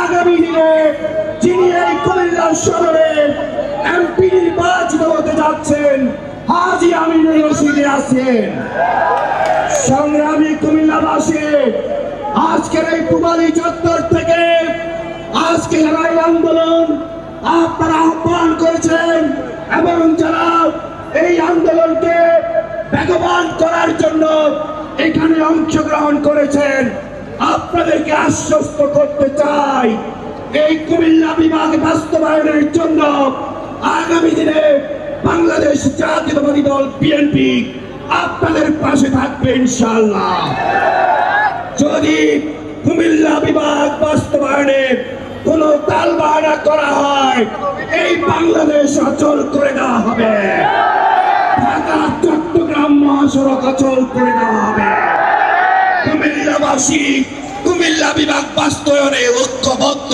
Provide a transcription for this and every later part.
আগামী দিনে যিনি এই কুমিল্লার সদরে এমপি নির্বাচিত হতে যাচ্ছেন, হাজি আমিনুর রশিদে আছেন। সংগ্রামী কুমিল্লাবাসী, আজকের এই পুবালি চত্বর থেকে আজকে যারা এই আন্দোলন আপনারা আহ্বান করেছেন, এবং যারা এই আন্দোলনকে বেগবান করার জন্য এখানে অংশগ্রহণ করেছেন আপনাদেরকে আশ্বস্ত করতে চাই। এই কুমিল্লা বিভাগ বাস্তবায়নের জন্য আগামী দিনে বাংলাদেশ জাতীয়তাবাদী দল বিএনপি আপনাদের পাশে থাকবে ইনশাল্লাহ যদি কুমিল্লা বিভাগ বাস্তবায়নে কোন তাল বাহানা করা হয়, এই বাংলাদেশ অচল করে দেওয়া হবে। ঢাকা, চট্টগ্রাম মহাসড়ক অচল করে দেওয়া হবে। কুমিল্লাবাসী কুমিল্লা বিভাগ বাস্তবায়নে ঐক্যবদ্ধ।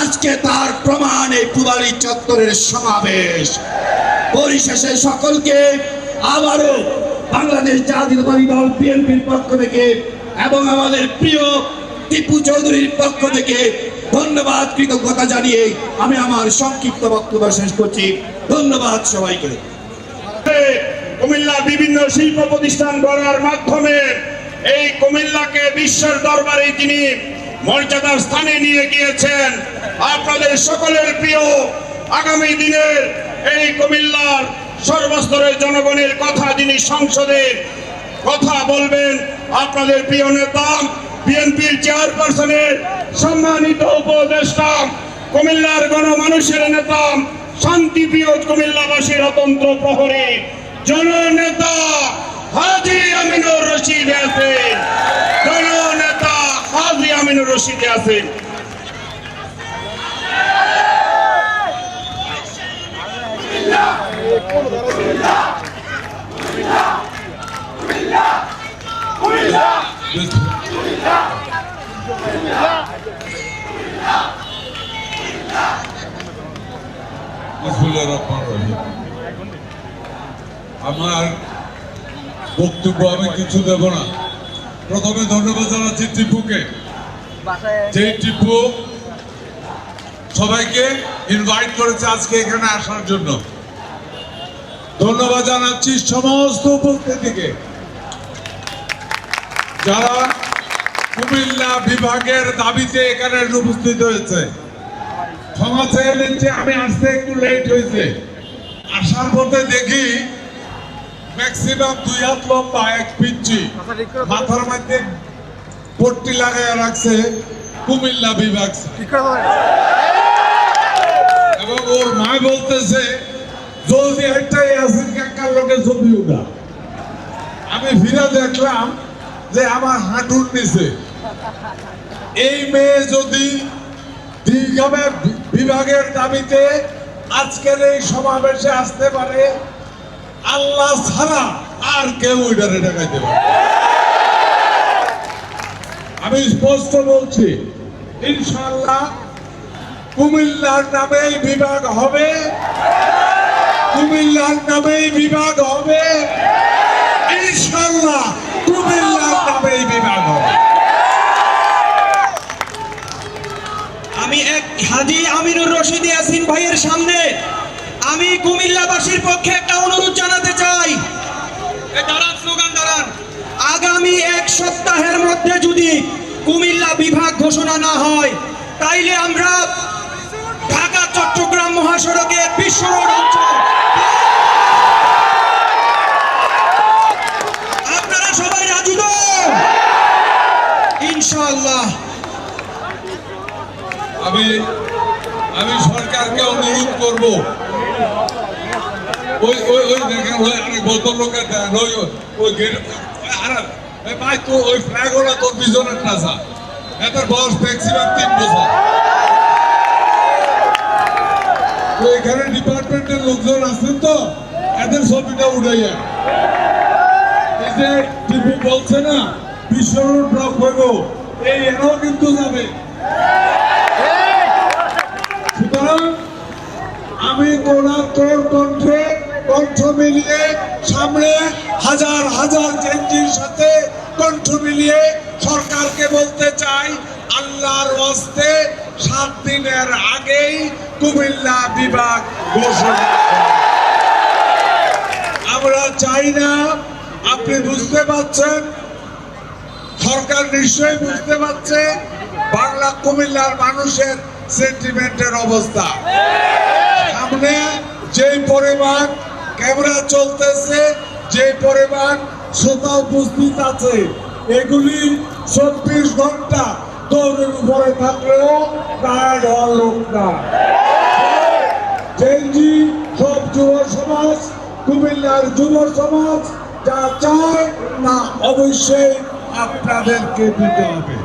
আজকে তার প্রমাণ এই পুবালি চত্বরের সমাবেশ। পরিশেষে সকলকে আবারও বাংলাদেশ জাতীয়তাবাদী দল বিএনপির পক্ষ থেকে এবং আমাদের প্রিয় টিপু চৌধুরীর পক্ষ থেকে ধন্যবাদ, কৃতজ্ঞতা জানিয়ে আমি আমার সংক্ষিপ্ত বক্তব্য শেষ করছি। ধন্যবাদ সবাইকে। কুমিল্লা বিভিন্ন শিল্প প্রতিষ্ঠান গড়ার মাধ্যমে এই কুমিল্লাকে বিশ্বের দরবারে তিনি মর্যাদার স্থানে নিয়ে গিয়েছেন, আপনাদের সকলের প্রিয় আগামী দিনের এই কুমিল্লার সর্বস্তরের জনগণের কথা যিনি সংসদে কথা বলবেন, আপনাদের প্রিয় নেতা, বিএনপির চেয়ারপারসনের সম্মানিত উপদেষ্টা, কুমিল্লার গণমানুষের নেতা, শান্তিপ্রিয় কুমিল্লাবাসীর অতন্ত্র প্রহরী, জননেতা হাজি আমিনুর রশিদ আছেন জননেতা হাজি আমিনুর রশিদ আছেন আমার বক্তব্য আমি কিছু দেব না। প্রথমে ধন্যবাদ জানাচ্ছি টিপুকে। যে টিপু সবাইকে ইনভাইট করেছে আজকে এখানে আসার জন্য। ধন্যবাদ জানাচ্ছি সমস্ত উপস্থিতিকে। যারা কুমিল্লা বিভাগের দাবিতে এখানে উপস্থিত হয়েছে। ক্ষমা চেয়ে নিচ্ছে আমি আসতে একটু লেট হয়েছে। আসার পথে দেখি ম্যাক্সিমাম দুই হাত লম্বা, এক পিচ্ছি মাথার মধ্যে পট্টি লাগায় রাখছে কুমিল্লা বিভাগ। এবং ওর মা বলতেছে, জলদি লোকের ছবি উঠা আমি ফিরে দেখলাম যে আমার হাঁটুর নিচে। এই মেয়ে যদি দীর্ঘমে বিভাগের দাবিতে আজকের এই সমাবেশে আসতে পারে আল্লাহ ছাড়া আর কেউ ডারে ঠেকাইতে পারে আমি স্পষ্ট বলছি ইনশাল্লাহ কুমিল্লার নামেই বিভাগ হবে। কুমিল্লার নামেই বিভাগ হবে ইনশাল্লাহ কুমিল্লার নামেই বিভাগ হবে আমি এক হাজি আমিনুর রশিদ ইয়াসিন ভাইয়ের সামনে আমি কুমিল্লাবাসীর পক্ষে একটা অনুরোধ জানাতে চাই এ দাঁড়ান স্লোগান দাঁড়ান আগামী এক সপ্তাহের মধ্যে যদি কুমিল্লা বিভাগ ঘোষণা না হয়, তাইলে আমরা ঢাকা, চট্টগ্রাম মহাসড়কে বিশ্ব অঞ্চল। আপনারা সবাই রাজি তো? ইনশাআল্লাহ। আমি আমি সরকারকে অনুরোধ করব। ওই ওই ওই দেখেন, ওই ওই ওই ভাই, তো ওই ফ্ল্যাগ ওরা তোর পিছনের টাসা এটার বয়স ম্যাক্সিমাম তিন বছর। তো এখানে ডিপার্টমেন্টের লোকজন আছেন তো, এদের ছবিটা উঠাইয়া এই যে টিপু বলছে না ব্লক হইব, এই এরাও কিন্তু যাবে। সুতরাং আমি তোলার তোর কণ্ঠে কণ্ঠ মিলিয়ে সামনে হাজার হাজার চেঞ্জির সাথে কণ্ঠ মিলিয়ে সরকারকে বলতে চাই, আল্লাহর হস্তে সাত দিনের আগেই কুমিল্লা বিভাগ ঘোষণা আমরা চাই না, আপনি বুঝতে পারছেন? সরকার নিশ্চয়ই বুঝতে পারছে বাংলা কুমিল্লার মানুষের সেন্টিমেন্টের অবস্থা। সামনে যে পরিমাণ ক্যামেরা চলতেছে যে পরিমাণ শ্রোতা উপস্থিত আছে, এগুলি চব্বিশ ঘণ্টা দৌড়ের উপরে থাকলেও টায়ার্ড হওয়ার লোক না। জেনজি সব যুব সমাজ, কুমিল্লার যুব সমাজ, যা চায় না, অবশ্যই আপনাদেরকে দিতে হবে।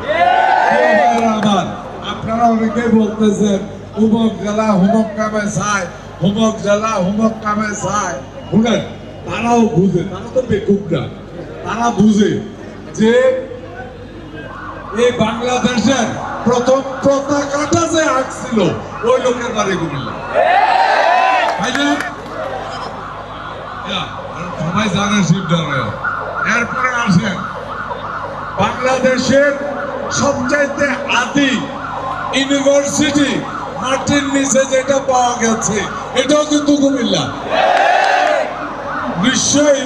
আপনারা অনেকে বলতেছেন হুমক জেলা, হুমক কামে চায়, হুমক জেলা, হুমক কামে চায়। শুনেন, তারাও বুঝে, তারা তো বেকুব না তারা বুঝে যে এই বাংলাদেশের প্রথম পতাকাটা যে আঁকছিল, ওই লোকের বাড়ি কুমিল্লা। সবাই এরপরে আসেন। বাংলাদেশের সবচাইতে আদি ইউনিভার্সিটি মাটির নিচে যেটা পাওয়া গেছে, এটাও কিন্তু কুমিল্লা। নিশ্চয়ই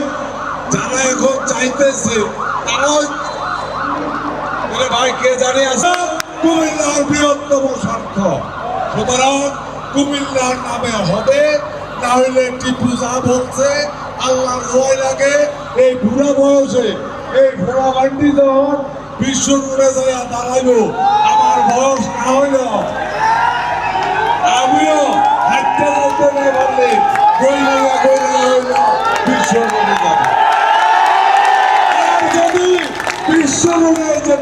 যারা এখন চাইতেছে, তারাও ভাই, কে জানে আছে কুমিল্লার বৃহত্তম স্বার্থ। সুতরাং কুমিল্লার নামে হবে না টিপু যা বলছে, আল্লাহর ভয় লাগে। এই বুড়া বয়সে, এই ঘোড়া বান্ডি যখন বিশ্ব রোডে যায় দাঁড়াইব আমার বয়স না হইল আমিও হাঁটতে চলতে না পারলে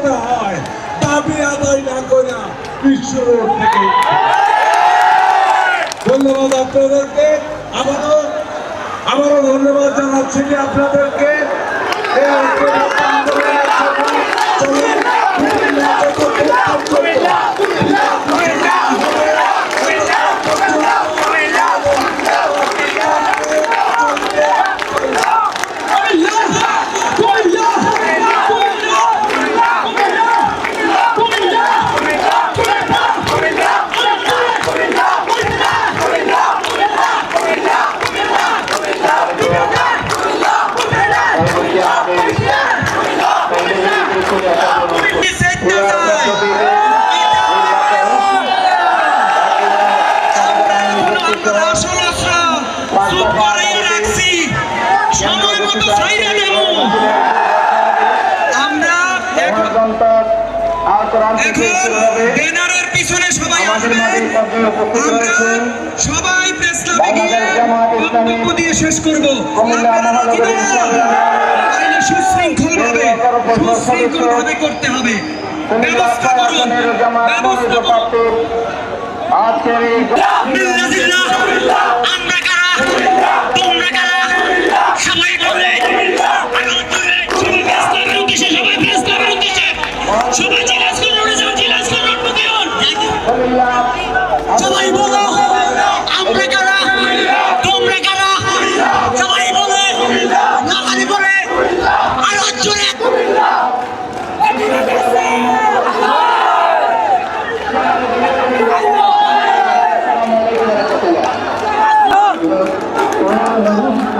যেতে হয়, দাবি আদায় না করে বিশ্ব থেকে ধন্যবাদ আপনাদেরকে। আবারও আবারও ধন্যবাদ জানাচ্ছি আপনাদেরকে এই ঐক্যবদ্ধ আন্দোলনের জন্য চলুন, কুমিল্লা যত প্রত্যন্ত আমরা আসল আশা চুপ করাইয়া রাখছি সময় মতো ছাইরা দেব আমরা এখন এখন ব্যানারের পিছনে সবাই আসবেন। আমরা সবাই প্রেস ক্লাবে গিয়ে বক্তব্য দিয়ে শেষ করব। আপনারা না? তাইলে সুশৃঙ্খল ভাবে সুশৃঙ্খল ভাবে করতে হবে। ব্যবস্থা করুন। ব্যবস্থা করুন। আজকের এই মিল্লাজিল্লাহ, আমরা কারা তোমরা কারা সবাই বলে আগামী দিনে সবাই প্রেস ক্লাবের উদ্দেশ্যে সবাই প্রেস ক্লাবের উদ্দেশ্যে সবাই জিজ্ঞাসা করুন উড়ে যান জিজ্ঞাসা করুন উন্নতি হন সবাই বলো আমরা কারা তোমরা কারা সবাই বলে নাগালি বলে আর জোরে আমাদের জামাত ইসলামী কুমিল্লা মহানগরের সম্মানিত স্টেট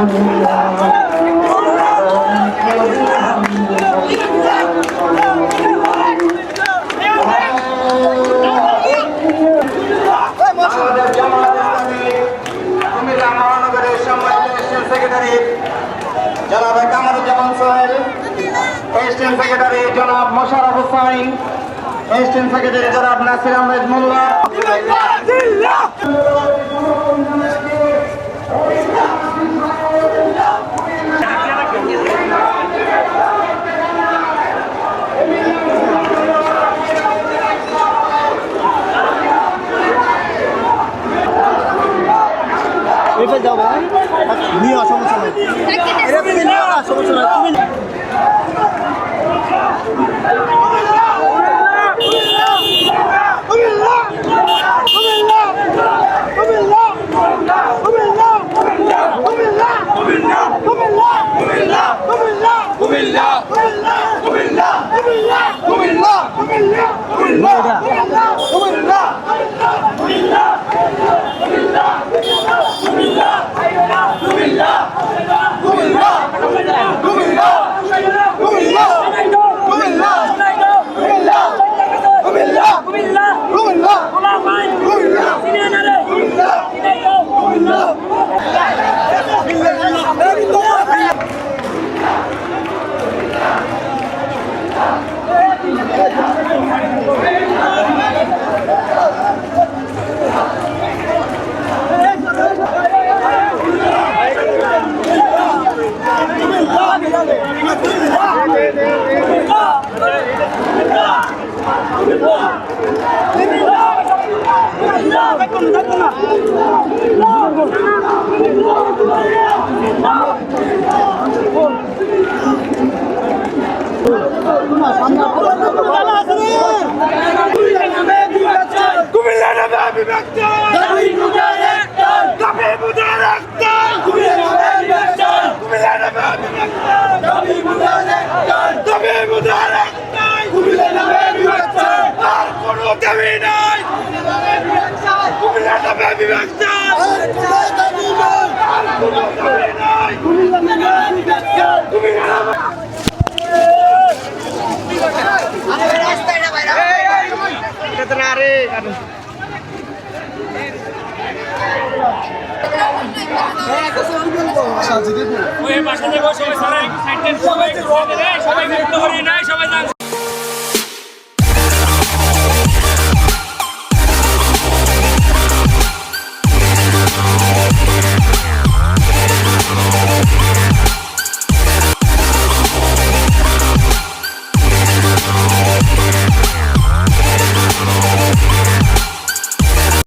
সেক্রেটারি জনাব কামারুজ্জামান সোহেল স্টেট সেক্রেটারি জনাব মোশারফ হুসাইন স্টেট সেক্রেটারি জনাব নাসির আহমেদ মোল্লা নিয়ে সমস্যা নাই এটা তুমি নিও না সমস্যা নাই তুমি কুমিল্লা কুমিল্লা কুমিল্লা কুমিল্লা কুমিল্লা কুমিল্লা দাবি ভেক্টর দাবি মুজার ভেক্টর দাবি মুজার ভেক্টর তুমি আমাদের ভেক্টর তুমি আমাদের ভেক্টর দাবি মুজার ভেক্টর দাবি মুজার ভেক্টর তুমি আমাদের ভেক্টর আর কোনো দাবি নাই তুমি আমাদের ভেক্টর আর কোনো দাবি নাই আর কোনো দাবি নাই তুমি আমাদের ভেক্টর তুমি আমাদের Kita tenare, aduh. সাজিদে বসে সবাই সাইড